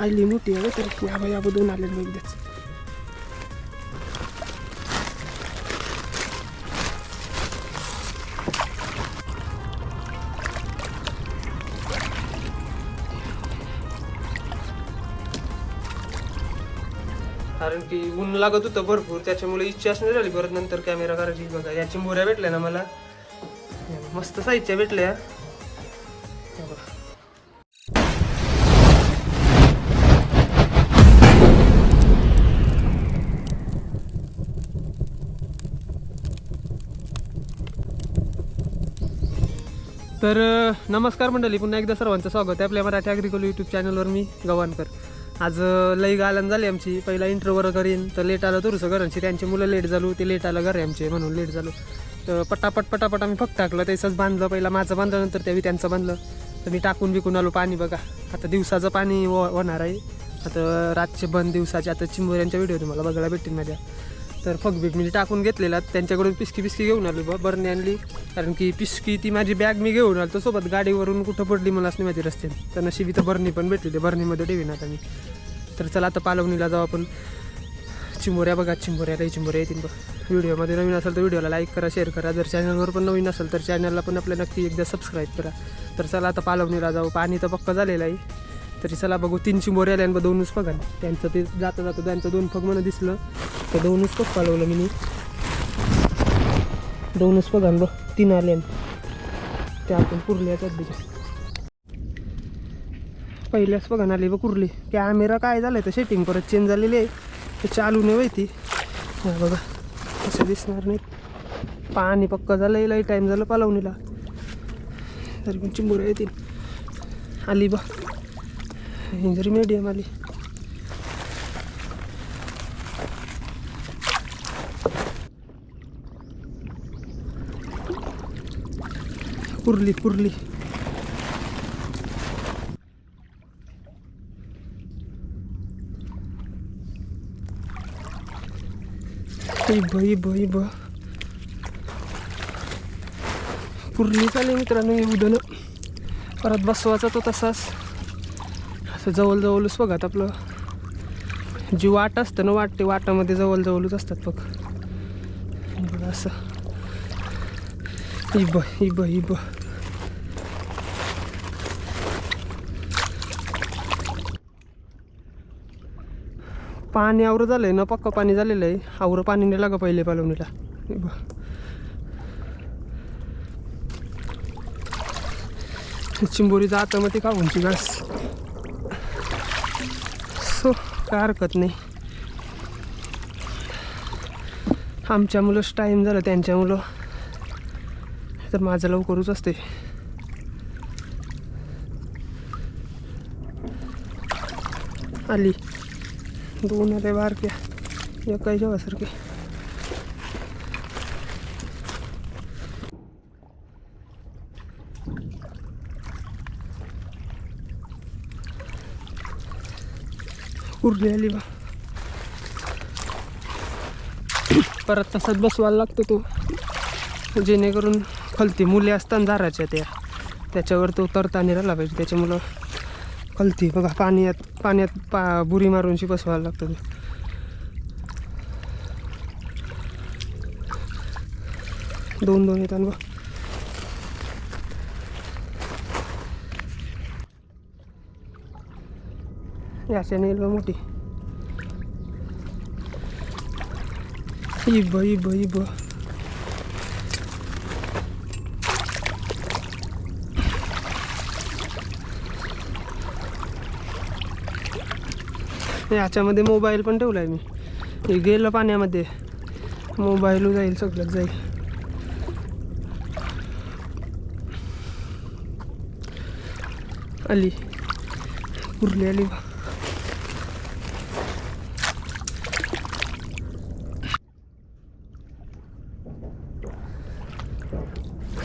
आली मोठी आहे तर याबा याबा दोन आले मग एकदाच कारण की ऊन लागत होतं भरपूर त्याच्यामुळे इच्छाच नाही झाली परत नंतर कॅमेरा करायची बघा या चिंबोऱ्या भेटल्या ना मला. मस्त साहित्य भेटल्या. तर नमस्कार मंडळी पुन्हा एकदा सर्वांचं स्वागत आहे आपल्या मराठी ॲग्रिकल यूट्यूब चॅनलवर मी गवानकर आज लई गालन झाली आमची. पहिला इंटरवर करीन तर लेट आलं तुरुसं घरांची त्यांची मुलं लेट झालो ते लेट आलं घरी आमचे म्हणून लेट झालो. तर पटापट पटापट आम्ही फक्त टाकलं त्याचंच बांधलं. पहिला माझं बांधलं नंतर त्यावेळी त्यांचं बांधलं. तर मी टाकून विकून आलो पाणी बघा. आता दिवसाचं पाणी व होणार आहे. आता रातचे बंद दिवसाचे आता चिंबोऱ्यांच्या व्हिडिओ तुम्हाला बघायला भेटतील माझ्या. तर फगबिग मी टाकून घेतलेला. त्यांच्याकडून पिस्की पिस्की घेऊन आलो बा बरणी आणली. कारण की पिस्की ती माझी बॅग मी घेऊन आलो सोबत. गाडीवरून कुठं पडली मला असं नाही माहिती रस्त्याने तर नशिबी तर बरणी पण भेटली बरणीमध्ये ठेवीन आता मी. तर चला आता पालवणीला जाऊ आपण. चिंबोऱ्या बघा चिंबोऱ्या काही चिंबोऱ्या येतील बघ. व्हिडिओमध्ये नवीन असेल तर व्हिडिओला लाईक करा शेअर करा. जर चॅनलवर पण नवीन असेल तर चॅनलला पण आपल्या नक्की एकदा सबस्क्राईब करा. तर चला आता पालवणीला जाऊ. पाणी तर पक्का झालेलं आहे. तरी चला बघू. तीन चिंबोऱ्या आल्या आणि बघ दोनच बघा. त्यांचं ते जाता जाता त्यांचं दोन फग म्हणून दिसलं. तर दोनच पग पालवलं मी. दोनच पग बघ तीन आले त्या आपण पुरल्या सध्याच्या पहिल्याच बघा आली बघ कुर्ली. कॅमेरा काय झालं तर सेटिंग परत चेंज झालेली आहे. ते चालू नाही माहिती बघा असं दिसणार नाही पाणी पक्का झालं लई टाईम झालं पालवणीला. तरी पण चिंबोऱ्या येतील. आली बा इंजरी मीडियम आली कुर्ली कुर्ली इब इब इब कुर्ली चालेल मित्रांनो उदन परत बसवायचा तो तसाच असं जवळजवळच जवळच आपलं. जी वाट असतं ना वाट ते वाटामध्ये जवळजवळच असतात बघ. बघ असं. इब इब इब पाणी आवर झालंय ना पक्क पाणी झालेलं आहे. आवरं पाणी नाही लागा पहिले पालवणीला. हे बघ. चिंबोरीचा आतामध्ये काहूनची घास. असो काय हरकत नाही. आमच्या मुलंच टाईम झालं त्यांच्या मुलं. तर माझं लवकरच असते. आली. दोन आले बारक्या एका जेव्हासारखे उरली आली बा. परत तसाच बसवायला लागतो तो. जेणेकरून खलती मुले असताना दाराच्या त्या. त्याच्यावर तो तरतानी राहिला पाहिजे. त्याच्यामुळं खलती बघा पाण्यात पाण्यात पा बुरी मारूनशी बसवायला लागतो तो. दोन दोन येतात बघ याच्याने येईल मोठी. इब इब इब. याच्यामध्ये मोबाईल पण ठेवला आहे मी. हे गेलं पाण्यामध्ये. मोबाईल जाईल सगळंच जाईल. आली. उरली आली बा.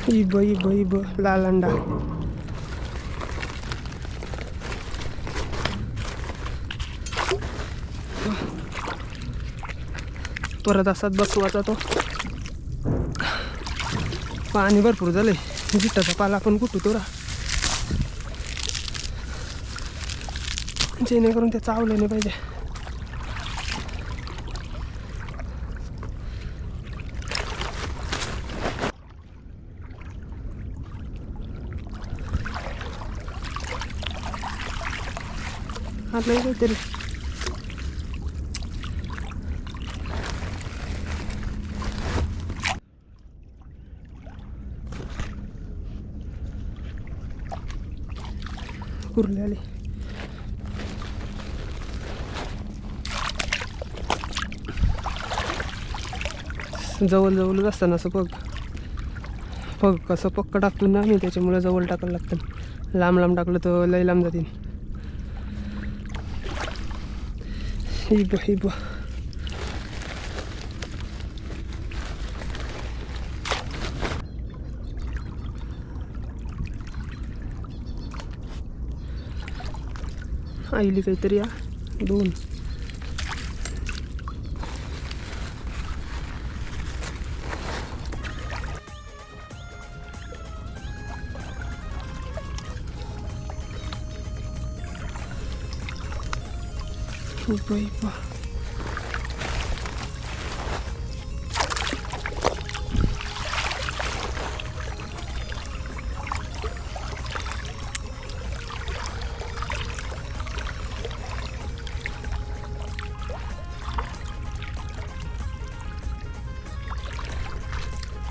इब इब इब लाल अंडा परत असाच बसवाचा तो. पाणी भरपूर झालंय. जिट्टाचा पाला आपण कुठू तो जेणेकरून ते चावलं नाही पाहिजे. आपलं काहीतरी कुर्ले आले जवळ जवळच असताना असं पग पग कसं पक्क टाकतो ना मी त्याच्यामुळे जवळ टाकायला लागतं. लांब लांब टाकलं तर लय लांब जातील. हिब हिब आईली काहीतरी या दोन Kurwa.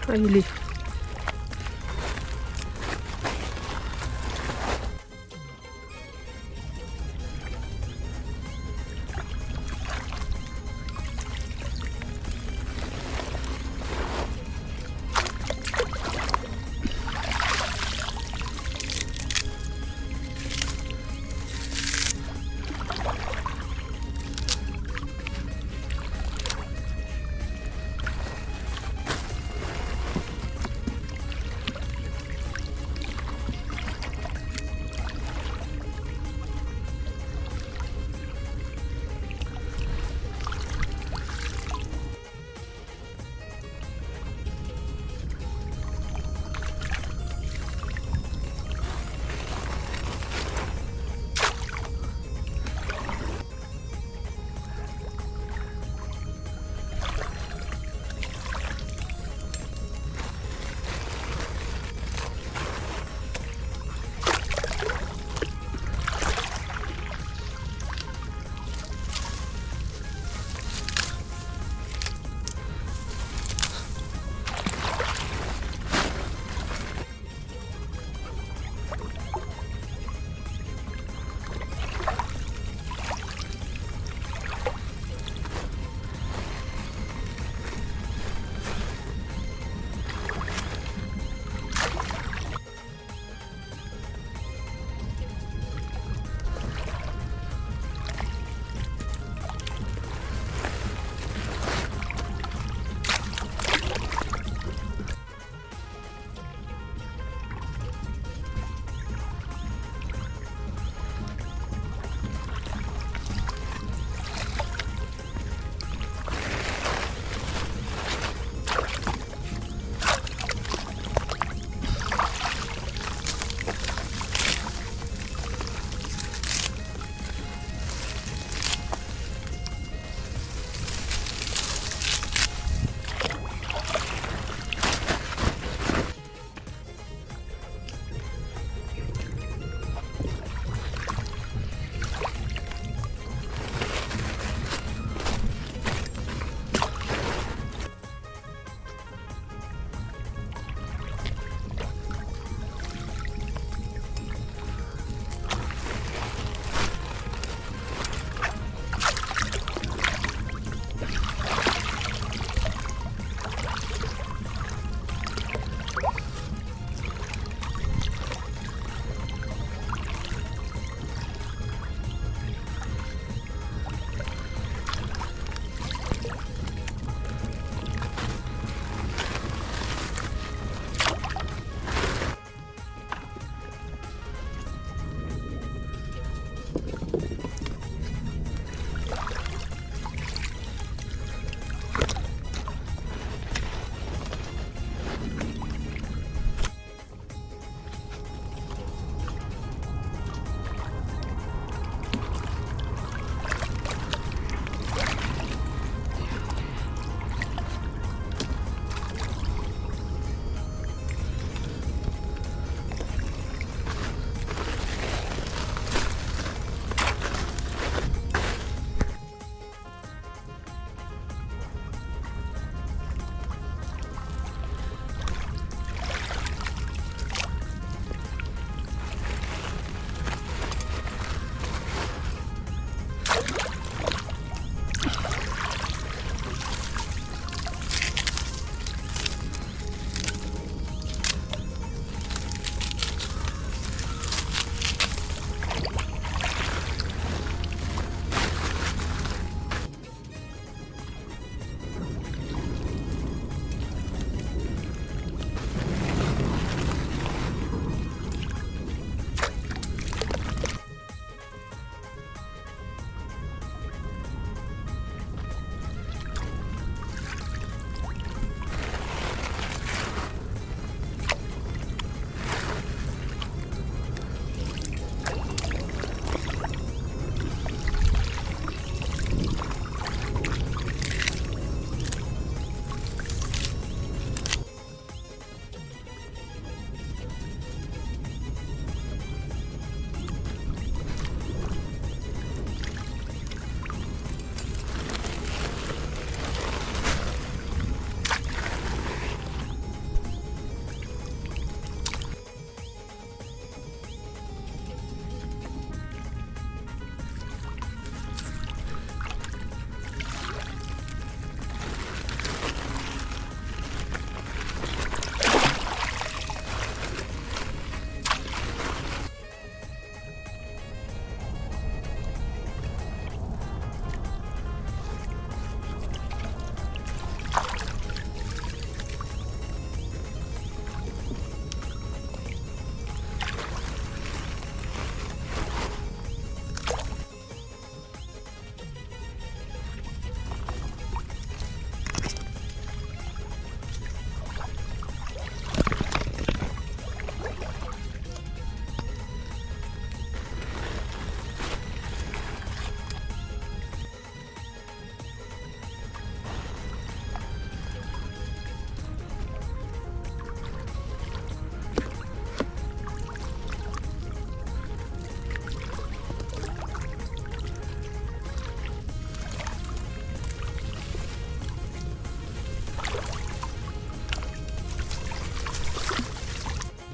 Really.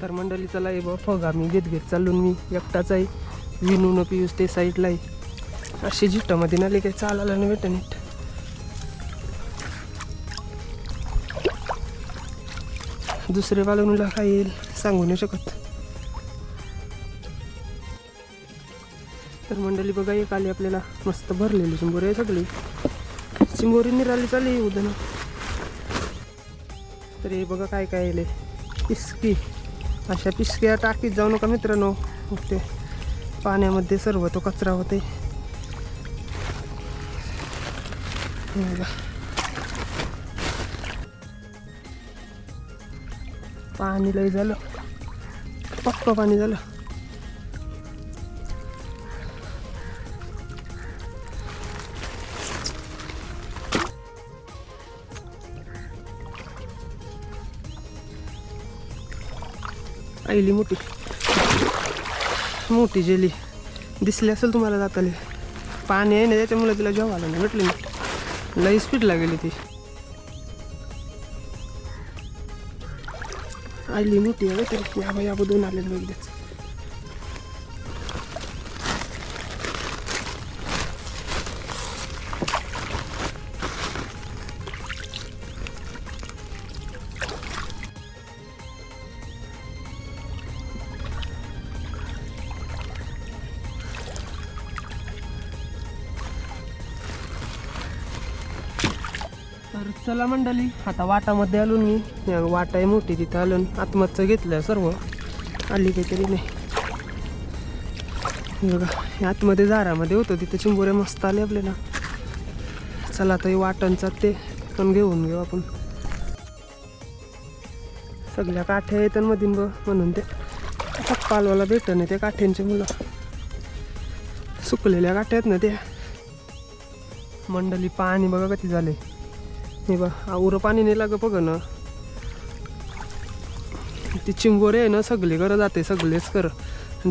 तर मंडळी चला ये बा फग आम्ही घेत घेत चालून मी एकटाच आहे. विनू न पियूस ते साईडला आहे. अशी जिट्टामध्ये नाले काही चालायला नाही भेट नीट. दुसरे बालवणीला काय येईल सांगू नाही शकत. तर मंडळी बघा एक आली आपल्याला मस्त भरलेली चिंबोरी आहे सगळी. चिंबोरी निराली चालली उद्या तर हे बघा काय काय येले इसकी अशा पिसक्या टाकीत जाऊ नका मित्रांनो. मग ते पाण्यामध्ये सर्व तो कचरा होते पाणी लय झालं. पक्क पाणी झालं. आईली मोठी. मोठी जेली. दिसली असेल तुम्हाला जाताले. पाणी आहे ना त्याच्यामुळे तिला जेव्हा नाही भेटली नाही लई स्पीडला गेली ती. आईली मोठी आहे तरी या बाई दोन आले एकदाच चला मंडळी आता वाटामध्ये आलो मी. वाटा आहे मोठी तिथं आलो न आत्महत्या घेतलं सर्व. आली काहीतरी नाही. बघा हे आतमध्ये जारामध्ये होतं तिथं चिंबोऱ्या मस्त आले आपल्याला चला आता हे वाटांचा ते पण घेऊन घेऊ आपण. सगळ्या काठ्या येतात मधीन ब म्हणून ते. पालवाला भेटत नाही त्या काठ्यांची मुलं. सुकलेल्या काठ्या आहेत ना त्या. मंडळी पाणी बघा कधी झाले हे बा आवर पाणी नाही लाग बघ ना. ती चिंगोरे आहे ना सगळे करत जाते सगळेच कर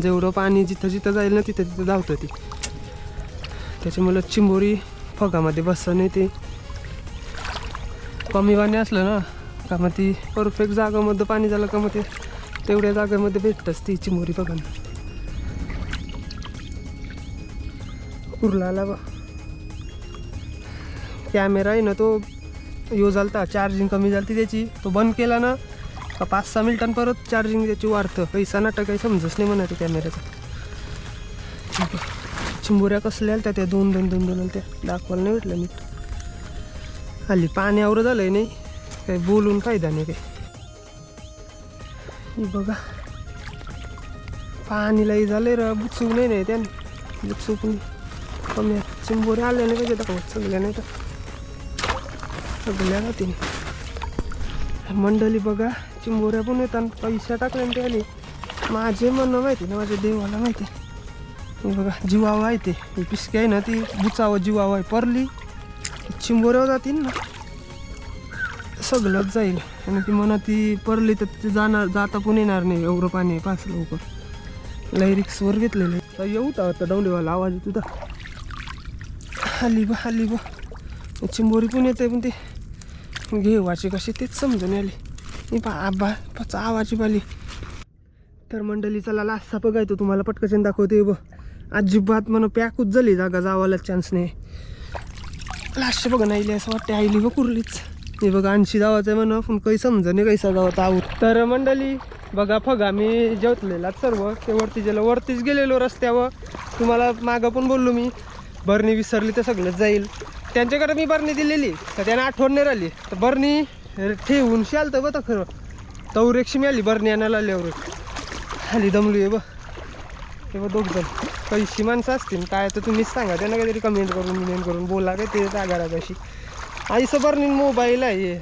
जेवढं पाणी जिथं जिथं जाईल ना तिथं तिथं धावतं ती. त्याच्यामुळं चिंबोरी फगामध्ये बसतं नाही ते. कमी पाणी असलं ना का मग ती परफेक्ट जागामध्ये पाणी झालं का मग ते तेवढ्या जागेमध्ये भेटतंच ती चिंबोरी बघा ना उरला आला बा. कॅमेरा आहे ना तो यो झालता चार्जिंग कमी झाली त्याची. तो बंद केला ना का पाच सहा मिनिटां परत चार्जिंग त्याची वाढतं. पैसा नाटक काही समजच नाही म्हणा ते कॅमेऱ्याचा चिंबुऱ्या कसल्या आल्या त्या दोन दोन दोन दोन त्या. दाखवायला नाही भेटलं नीट. हल्ली पाण्यावर झालंय नाही काही बोलून फायदा नाही काही. बघा. पाणीलाही झालंय र बुचूक नाही नाही त्याने. बुचूक कमी आहे. चिंबोऱ्या आल्या नाही पाहिजे दाखवत सगळ्या नाही तर सगळ्या जातील मंडळी बघा चिंबोऱ्या पण येतात. पैसा टाकल्याने ते आली माझे म्हणणं माहिती ना माझ्या देवाला माहिती हे बघा जीवावं आहे ते. ही पिसकी आहे ना ती बुचावं जीवावं आहे. परली चिंबोऱ्यावर जातील ना सगळंच जाईल. आणि ती म्हणा ती परली तर ते जाणार जाता पण येणार नाही. एवढं पाणी आहे पाच लवकर लय रिक्सवर घेतलेलं आहे. तर येऊ तर डवलीवाला आवाज येतो हल्ली बा हल्ली बा चिंबोरी पण येते पण ते. घेवाची कशी तेच समजून आली मी पा आबा पाचा आवाची पाली तर मंडळी चला लास्सा बघायचो तुम्हाला पटकन दाखवते ब अजिबात म्हणून पॅकूच झाली जागा जावाला चान्स नाही लास्ट बघा नाही असं वाटते आईली व कुरलीच हे बघा आणशी जावाचं आहे म्हणून पण काही समजा नाही कैसा जावं आहोत. तर मंडळी बघा फगा मी जेवतलेला सर्व. ते वरती गेलं वरतीच गेलेलो रस्त्यावर तुम्हाला मागं पण बोललो मी. बरणी विसरली तर सगळंच जाईल. त्यांच्याकडे मी बरणी दिलेली तर त्यांना आठवण नाही राहिली. तर बरणी ठेवून शाल तर बघा खरं. तवरेक्षी मिळाली बरणी आणायला आल्यावर. खाली दमली आहे बघ. हे बघ दोघ जण पैशी माणसं असतील काय तर तुम्हीच सांगा. त्यांना काहीतरी कमेंट करून मिमेंट करून बोला काय ते जागा कशी आईचं बरणी मोबाईल आहे.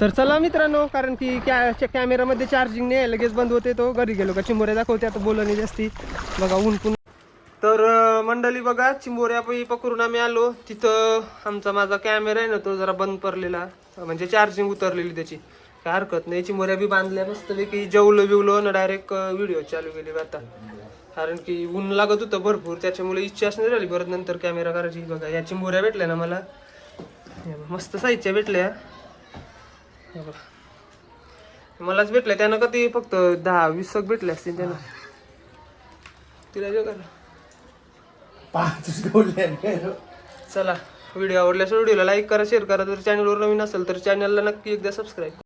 तर चला मित्रांनो कारण की कॅ कॅमेरामध्ये चार्जिंग नाही लगेच बंद होते तो. घरी गेलो का चिंबोऱ्या दाखवते. आता बोलणी नाही जास्ती. बघा ऊन तर मंडळी बघा चिंबोऱ्या पकडून आम्ही आलो. तिथं आमचा माझा कॅमेरा आहे ना तो जरा बंद पडलेला. म्हणजे चार्जिंग उतरलेली त्याची. काय हरकत नाही. चिंबोऱ्या बी बांधल्या मस्तपैकी. जेवलो बिवलो ना डायरेक्ट व्हिडिओ चालू केली आता. कारण की ऊन लागत होतं भरपूर. त्याच्यामुळे इच्छाच नाही राहिली परत नंतर कॅमेरा करायची. बघा या चिंबोऱ्या भेटल्या ना मला. मस्त साईजच्या भेटल्या. मलाच भेटले त्यानं कधी फक्त दहा वीस सग भेटले असतील त्यानं. तिला जो करा पाच चला व्हिडिओ आवडल्यास व्हिडिओला लाईक करा शेअर करा. जर चॅनलवर नवीन असेल तर चॅनलला नक्की एकदा सबस्क्राईब